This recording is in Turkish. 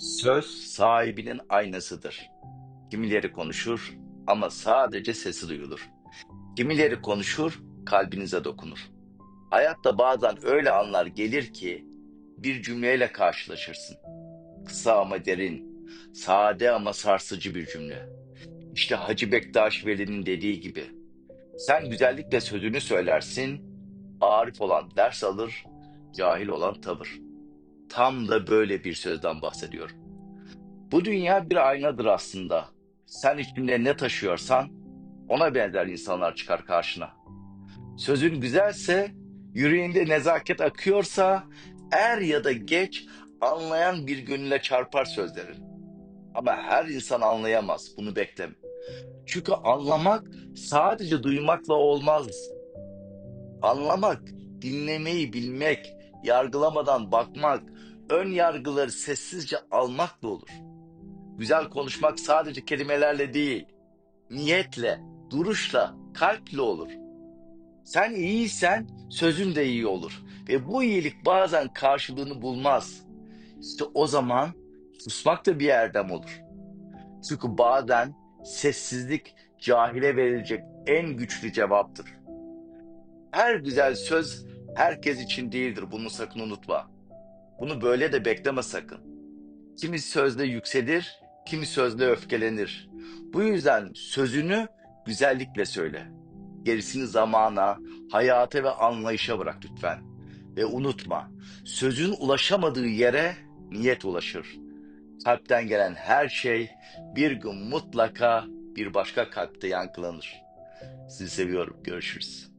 Söz sahibinin aynasıdır. Kimileri konuşur ama sadece sesi duyulur. Kimileri konuşur, kalbinize dokunur. Hayatta bazen öyle anlar gelir ki bir cümleyle karşılaşırsın. Kısa ama derin, sade ama sarsıcı bir cümle. İşte Hacı Bektaş Veli'nin dediği gibi. Sen güzellikle sözünü söylersin, arif olan ders alır, cahil olan tavır. Tam da böyle bir sözden bahsediyorum. Bu dünya bir aynadır aslında. Sen içinde ne taşıyorsan ona benzer insanlar çıkar karşına. Sözün güzelse, yüreğinde nezaket akıyorsa er ya da geç anlayan bir gönüle çarpar sözlerin. Ama her insan anlayamaz, bunu bekleme. Çünkü anlamak sadece duymakla olmaz. Anlamak, dinlemeyi bilmek, yargılamadan bakmak, ön yargıları sessizce almakla olur. Güzel konuşmak sadece kelimelerle değil, niyetle, duruşla, kalple olur. Sen iyiysen sözün de iyi olur. Ve bu iyilik bazen karşılığını bulmaz. İşte o zaman susmak da bir erdem olur. Çünkü bazen sessizlik cahile verilecek en güçlü cevaptır. Her güzel söz herkes için değildir. Bunu sakın unutma. Bunu böyle de bekleme sakın. Kimi sözle yükselir, kimi sözle öfkelenir. Bu yüzden sözünü güzellikle söyle. Gerisini zamana, hayata ve anlayışa bırak lütfen. Ve unutma, sözün ulaşamadığı yere niyet ulaşır. Kalpten gelen her şey bir gün mutlaka bir başka kalpte yankılanır. Sizi seviyorum. Görüşürüz.